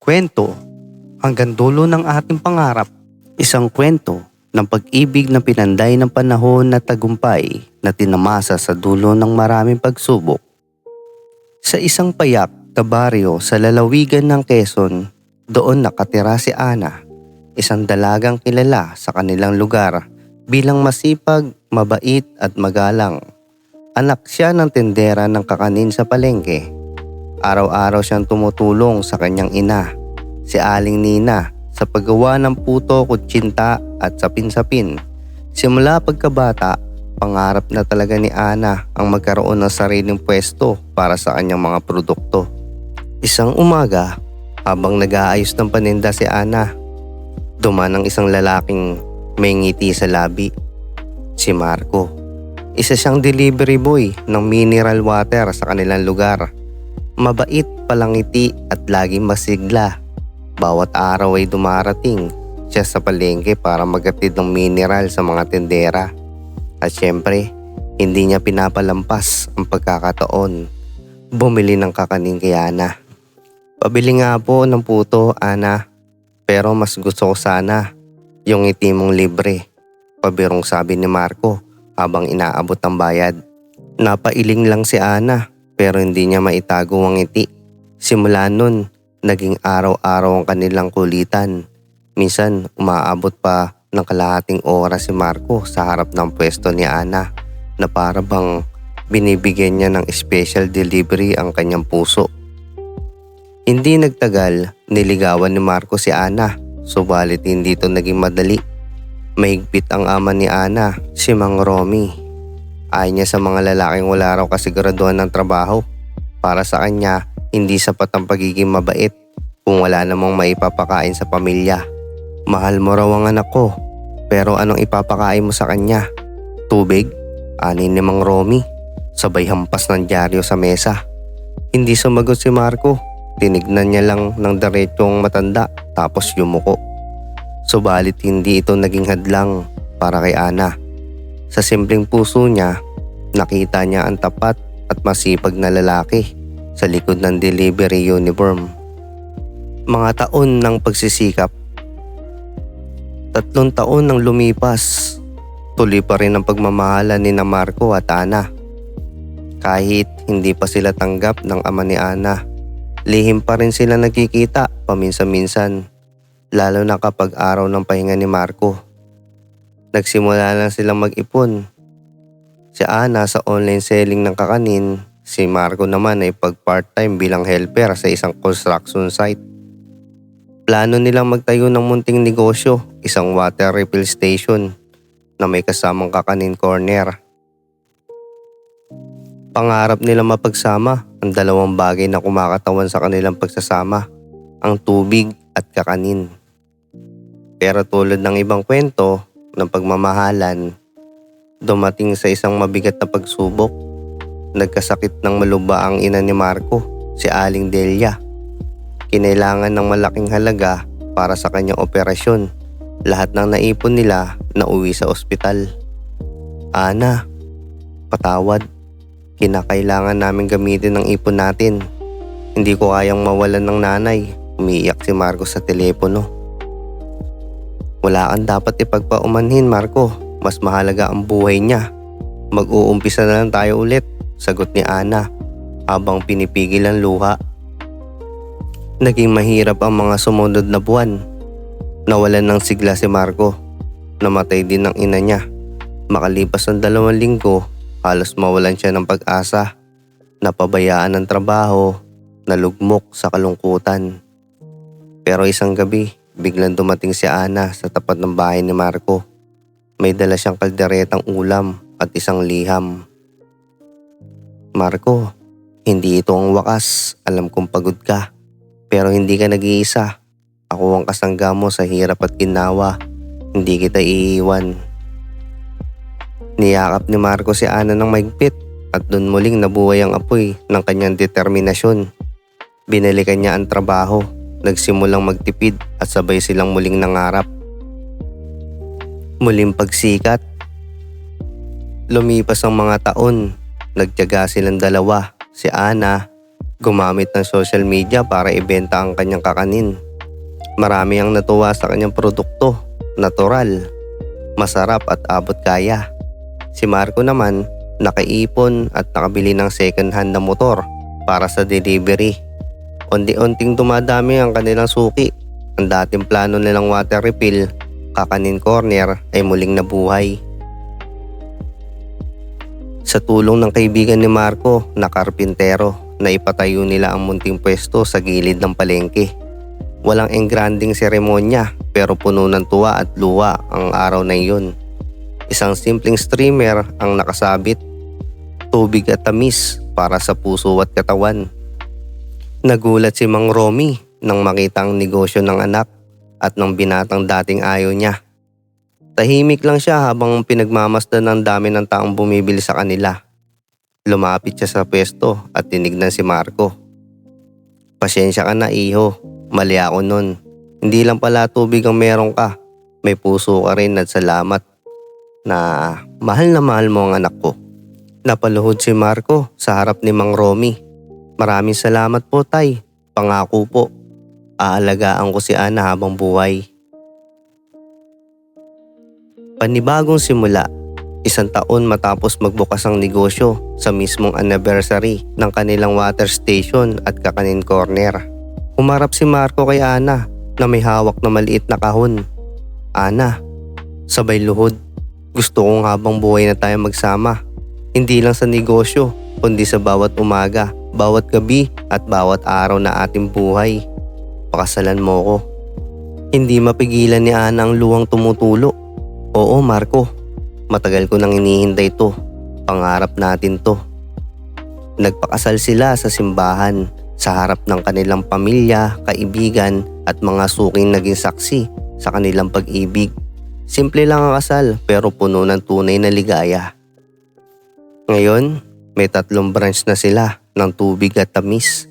Kwento hanggang dulo ng ating pangarap. Isang kwento ng pag-ibig na pinanday ng panahon na tagumpay na tinamasa sa dulo ng maraming pagsubok. Sa isang payak na baryo sa lalawigan ng Quezon, doon nakatira si Ana, isang dalagang kilala sa kanilang lugar bilang masipag, mabait at magalang. Anak siya ng tendera ng kakanin sa palengke. Araw-araw siyang tumutulong sa kanyang ina, si Aling Nina, sa paggawa ng puto, kutsinta at sapin-sapin. Simula pagkabata, pangarap na talaga ni Ana ang magkaroon ng sariling pwesto para sa kanyang mga produkto. Isang umaga, habang nag-aayos ng paninda si Ana, duman ang isang lalaking may ngiti sa labi. Si Marco. Isa siyang delivery boy ng mineral water sa kanilang lugar. Mabait, palangiti at laging masigla. Bawat araw ay dumarating siya sa palengke para magatid ng mineral sa mga tendera. At syempre, hindi niya pinapalampas ang pagkakataon. Bumili ng kakanin kay Ana. Pabili nga po ng puto, Ana. Pero mas gusto ko sana yung ngiti mong libre. Pabirong sabi ni Marco habang inaabot ang bayad. Napailing lang si Ana pero hindi niya maitago ang ngiti. Simula nun, naging araw-araw ang kanilang kulitan. Minsan umaabot pa ng kalahating oras si Marco sa harap ng pwesto ni Ana na para bang binibigyan niya ng special delivery ang kanyang puso. Hindi nagtagal, niligawan ni Marco si Ana, subalit hindi ito naging madali. Mahigpit ang ama ni Ana, si Mang Romy. Ayaw niya sa mga lalaking wala raw kasiguraduhan ng trabaho. Para sa kanya, hindi sapat ang pagiging mabait kung wala namang maipapakain sa pamilya. Mahal mo raw ang anak ko, pero anong ipapakain mo sa kanya? Tubig? Anin ni Mang Romy. Sabay hampas ng dyaryo sa mesa. Hindi sumagot si Marco. Tinignan niya lang ng diretsong matanda tapos yumuko. Subalit hindi ito naging hadlang para kay Ana. Sa simpleng puso niya, nakita niya ang tapat at masipag na lalaki sa likod ng delivery uniform. Mga taon ng pagsisikap. Tatlong taon nang lumipas, tuloy pa rin ang pagmamahalan ni na Marco at Ana. Kahit hindi pa sila tanggap ng ama ni Ana, lihim pa rin sila nagkikita paminsan-minsan, lalo na kapag araw ng pahinga ni Marco. Nagsimula lang silang mag-ipon. Si Ana sa online selling ng kakanin, si Marco naman ay pag part-time bilang helper sa isang construction site. Plano nilang magtayo ng munting negosyo, isang water refill station na may kasamang kakanin corner. Pangarap nila mapagsama ang dalawang bagay na kumakatawan sa kanilang pagsasama, ang tubig at kakanin. Pero tulad ng ibang kwento ng pagmamahalan, dumating sa isang mabigat na pagsubok. Nagkasakit ng maluba ang ina ni Marco, si Aling Delia. Kinailangan ng malaking halaga para sa kanyang operasyon. Lahat ng naipon nila na uwi sa ospital. Ana, patawad. Kinakailangan namin gamitin ang ipon natin. Hindi ko kayang mawalan ng nanay. Umiiyak si Marco sa telepono. Wala kang dapat ipagpaumanhin Marco. Mas mahalaga ang buhay niya. Mag-uumpisa na lang tayo ulit, sagot ni Ana habang pinipigil ang luha. Naging mahirap ang mga sumunod na buwan. Nawalan ng sigla si Marco. Namatay din ang ina niya. Makalipas ang dalawang linggo, halos mawalan siya ng pag-asa. Napabayaan ng trabaho, nalugmok sa kalungkutan. Pero isang gabi, biglang dumating si Ana sa tapat ng bahay ni Marco. May dala siyang kalderetang ulam at isang liham. Marco, hindi ito ang wakas. Alam kong pagod ka. Pero hindi ka nag-iisa. Ako ang kasangga mo sa hirap at ginawa. Hindi kita iiwan. Niyakap ni Marco si Ana ng maigpit at doon muling nabuhay ang apoy ng kanyang determinasyon. Binalikan niya ang trabaho, nagsimulang magtipid at sabay silang muling nangarap. Muling pagsikat. Lumipas ang mga taon, nagtyaga silang dalawa, si Ana Gumamit ng social media para ibenta ang kanyang kakanin. Marami ang natuwa sa kanyang produkto, natural, masarap at abot kaya. Si Marco naman nakaipon at nakabili ng second hand na motor para sa delivery. Unti-unting dumadami ang kanilang suki. Ang dating plano nilang water refill, kakanin corner ay muling nabuhay. Sa tulong ng kaibigan ni Marco na karpintero na ipatayo nila ang munting pwesto sa gilid ng palengke. Walang engranding seremonya pero puno ng tuwa at luwa ang araw na iyon. Isang simpleng streamer ang nakasabit, tubig at tamis para sa puso at katawan. Nagulat si Mang Romy nang makita ang negosyo ng anak at ng binatang dating ayaw niya. Tahimik lang siya habang pinagmamasdan ng dami ng taong bumibili sa kanila. Lumapit siya sa pwesto at tinignan si Marco. Pasensya ka na iho, mali ako nun. Hindi lang pala tubig ang meron ka, may puso ka rin at salamat na mahal na mahal mo ang anak ko. Napaluhod si Marco sa harap ni Mang Romy. Maraming salamat po tay, pangako po. Aalagaan ko si Ana habang buhay. Panibagong simula, isang taon matapos magbukas ang negosyo sa mismong anniversary ng kanilang water station at kakanin corner. Humarap si Marco kay Ana na may hawak na maliit na kahon. Ana, sabay luhod. Gusto kong habang buhay na tayo magsama. Hindi lang sa negosyo, kundi sa bawat umaga, bawat gabi at bawat araw na ating buhay. Pakasalan mo ko. Hindi mapigilan ni Ana ang luwang tumutulo. Oo Marco, matagal ko nang inihintay to. Pangarap natin to. Nagpakasal sila sa simbahan sa harap ng kanilang pamilya, kaibigan at mga suking naging saksi sa kanilang pag-ibig. Simple lang ang kasal pero puno ng tunay na ligaya. Ngayon, may tatlong branch na sila ng tubig at tamis.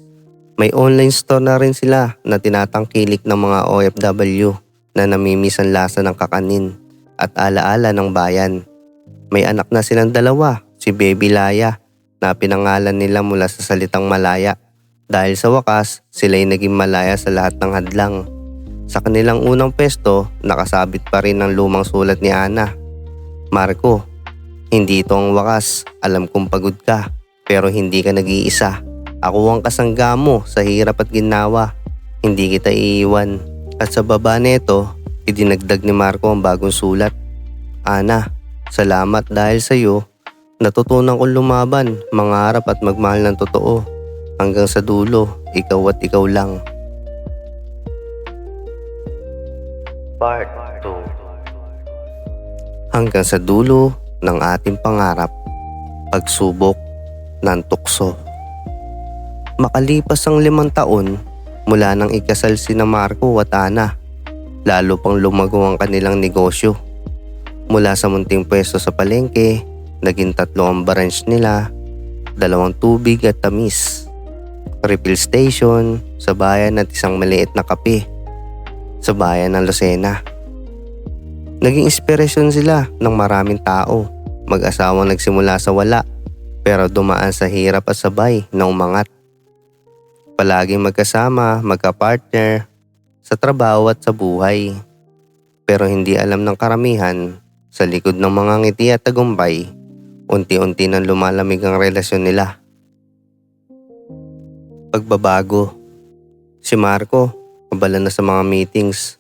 May online store na rin sila na tinatangkilik ng mga OFW na namimiss ang lasa ng kakanin at alaala ng bayan. May anak na silang dalawa, si Baby Laya na pinangalan nila mula sa salitang Malaya dahil sa wakas sila'y naging malaya sa lahat ng hadlang. Sa kanilang unang pesto, nakasabit pa rin ang lumang sulat ni Ana. Marco, hindi ito ang wakas. Alam kong pagod ka, pero hindi ka nag-iisa. Ako ang kasangga mo sa hirap at ginawa. Hindi kita iiwan. At sa baba nito, idinagdag ni Marco ang bagong sulat. Ana, salamat dahil sa iyo. Natutunan kong lumaban, mangarap at magmahal ng totoo. Hanggang sa dulo, ikaw at ikaw lang. Part 2 Hanggang sa dulo ng ating pangarap, pagsubok ng tukso. Makalipas ang limang taon mula nang ikasal si na Marco at Ana, lalo pang lumago ang kanilang negosyo. Mula sa munting pwesto sa palengke, naging tatlo ang branch nila, dalawang tubig at tamis, refill station sa bayan at isang maliit na kape sa bayan ng Lucena. Naging inspirasyon sila ng maraming tao. Mag-asawang nagsimula sa wala pero dumaan sa hirap at sabay na umangat. Palaging magkasama, magka-partner sa trabaho at sa buhay. Pero hindi alam ng karamihan sa likod ng mga ngiti at tagumpay, unti-unti nang lumalamig ang relasyon nila. Pagbabago Si Marco, mabala na sa mga meetings,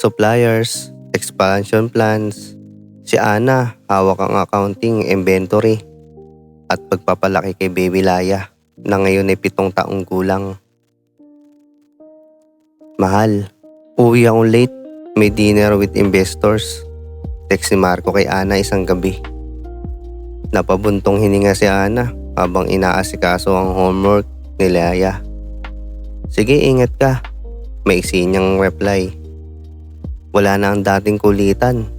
suppliers, expansion plans. Si Ana, hawak ang accounting, inventory, at pagpapalaki kay Baby Laya na ngayon ay pitong taong gulang. Mahal, uwi akong late. May dinner with investors. Text ni Marco kay Ana isang gabi. Napabuntong hininga si Ana habang inaasikaso ang homework ni Laya. Sige, ingat ka. May niyang reply. Wala na ang dating kulitan.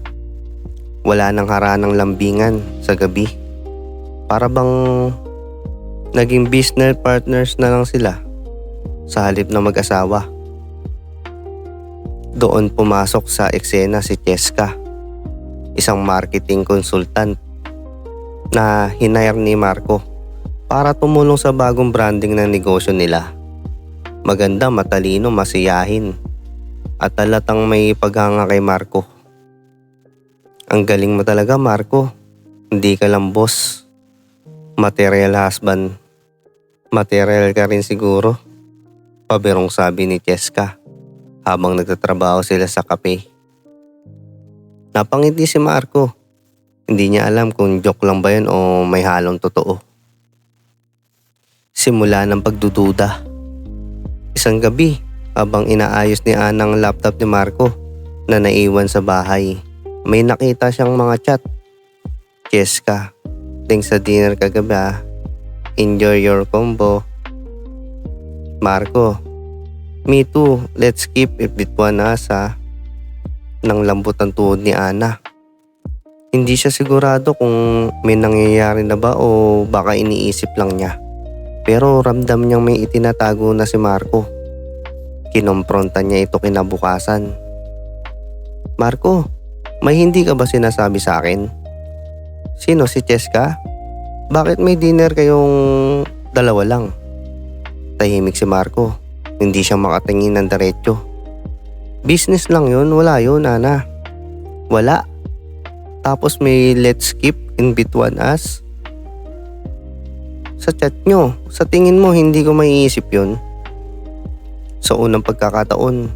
Wala nang haranang lambingan sa gabi. Para bang naging business partners na lang sila sa halip na mag-asawa. Doon pumasok sa eksena si Cheska, isang marketing consultant na hinire ni Marco para tumulong sa bagong branding ng negosyo nila. Maganda, matalino, masiyahin. At talatang may paghanga kay Marco. Ang galing mo talaga, Marco. Hindi ka lang boss. Material husband. Material ka rin siguro. Pabirong sabi ni Cheska habang nagtatrabaho sila sa kape. Napangiti si Marco. Hindi niya alam kung joke lang ba yun o may halong totoo. Simula ng pagdududa. Isang gabi, habang inaayos ni Ana ang laptop ni Marco na naiwan sa bahay, may nakita siyang mga chat. Cheska, thanks sa dinner kagabi ah. Enjoy your combo. Marco, me too. Let's keep it between us ah. Nang lambot ang tuhod ni Ana. Hindi siya sigurado kung may nangyayari na ba o baka iniisip lang niya. Pero ramdam niyang may itinatago na si Marco. Kinompronta niya ito kinabukasan. Marco, may hindi ka ba sinasabi sa akin? Sino si Cheska? Bakit may dinner kayong dalawa lang? Tahimik si Marco. Hindi siya makatingin ng diretso. Business lang yun, wala yun, Ana. Wala. Tapos may let's keep in between us. Sa chat nyo, sa tingin mo hindi ko maiisip yun? Sa unang pagkakataon,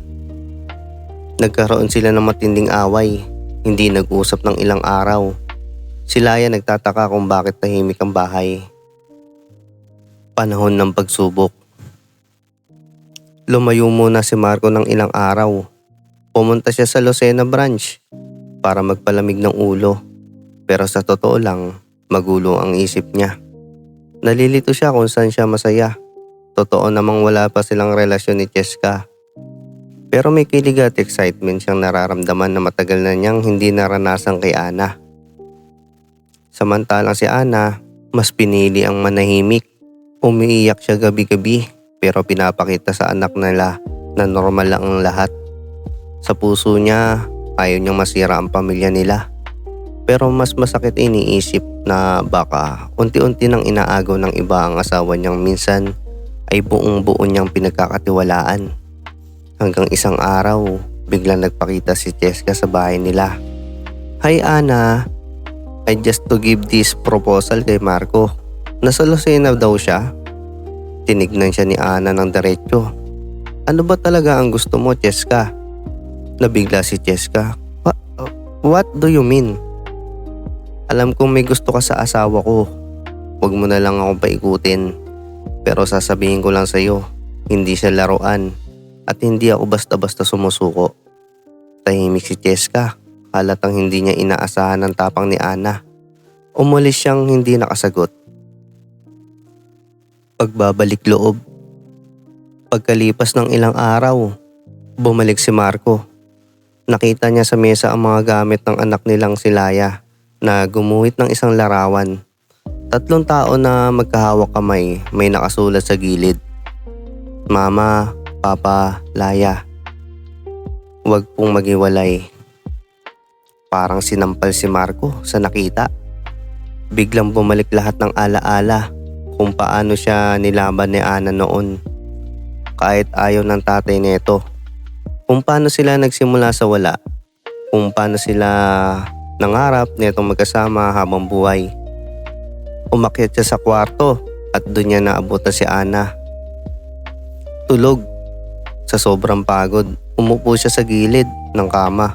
nagkaroon sila ng matinding away. Hindi nag-usap ng ilang araw. Si Laya nagtataka kung bakit tahimik ang bahay. Panahon ng pagsubok. Lumayo muna si Marco ng ilang araw. Pumunta siya sa Lucena branch para magpalamig ng ulo. Pero sa totoo lang, magulo ang isip niya. Nalilito siya kung saan siya masaya. Totoo namang wala pa silang relasyon ni Cheska. Pero may kilig at excitement siyang nararamdaman na matagal na niyang hindi naranasan kay Ana. Samantalang si Ana, mas pinili ang manahimik. Umiiyak siya gabi-gabi pero pinapakita sa anak nila na normal lang ang lahat. Sa puso niya, ayaw niyang masira ang pamilya nila. Pero mas masakit iniisip na baka unti-unti nang inaagaw ng iba ang asawa niyang minsan ay buong buo niyang pinagkakatiwalaan. Hanggang isang araw, biglang nagpakita si Cheska sa bahay nila. Hi Ana, I just to give this proposal kay Marco. Nasa Lucena daw siya. Tinignan siya ni Ana ng diretsyo. Ano ba talaga ang gusto mo, Cheska? Nabigla si Cheska. What, what do you mean? Alam kong may gusto ka sa asawa ko. Huwag mo na lang ako paikutin. Pero sasabihin ko lang sa'yo, hindi siya laruan at hindi ako basta-basta sumusuko. Tahimik si Cheska, halatang hindi niya inaasahan ang tapang ni Ana. Umalis siyang hindi nakasagot. Pagbabalik loob. Pagkalipas ng ilang araw, bumalik si Marco. Nakita niya sa mesa ang mga gamit ng anak nilang si Laya na gumuhit ng isang larawan. Tatlong tao na magkahawak kamay may nakasulat sa gilid. Mama, Papa, Laya. Huwag pong maghiwalay. Parang sinampal si Marco sa nakita. Biglang bumalik lahat ng alaala kung paano siya nilaban ni Ana noon. Kahit ayaw ng tatay nito. Kung paano sila nagsimula sa wala. Kung paano sila nangarap nitong magkasama habang buhay. Umakyat siya sa kwarto at doon niya naabutan si Ana. Tulog. Sa sobrang pagod, umupo siya sa gilid ng kama.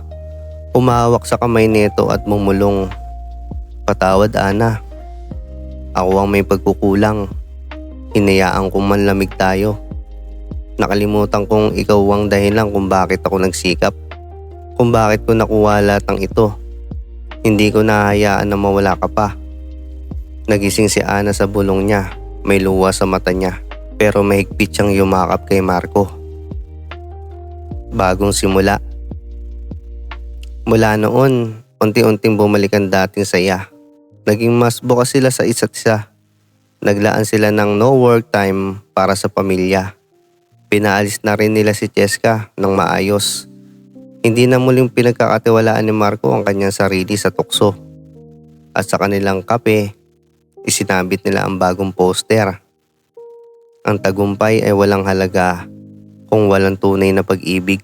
Umawak sa kamay nito at mumulong. Patawad Ana. Ako ang may pagkukulang. Hinayaan kong manlamig tayo. Nakalimutan kong ikaw ang dahilan kung bakit ako nagsikap. Kung bakit ko nakuha lahat ng ito. Hindi ko nahayaan na mawala ka pa. Nagising si Ana sa bulong niya. May luwa sa mata niya. Pero mahigpit siyang yumakap kay Marco. Bagong simula. Mula noon, unti-unting bumalik ang dating saya. Naging mas bukas sila sa isa't isa. Naglaan sila ng no work time para sa pamilya. Pinaalis na rin nila si Cheska ng maayos. Hindi na muling pinagkakatiwalaan ni Marco ang kanyang sarili sa tukso. At sa kanilang kape, isinabit nila ang bagong poster. Ang tagumpay ay walang halaga kung walang tunay na pag-ibig.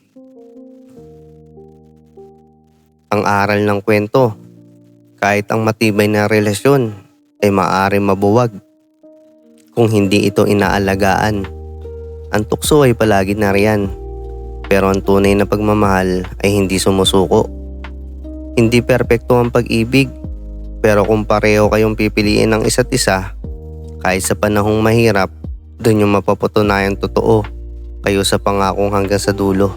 Ang aral ng kwento, kahit ang matibay na relasyon ay maaari mabuwag kung hindi ito inaalagaan. Ang tukso ay palagi nariyan, pero ang tunay na pagmamahal ay hindi sumusuko. Hindi perpekto ang pag-ibig, pero kung pareho kayong pipiliin ng isa't isa, kahit sa panahong mahirap, doon yung mapapatunayan totoo kayo sa pangakong hanggang sa dulo.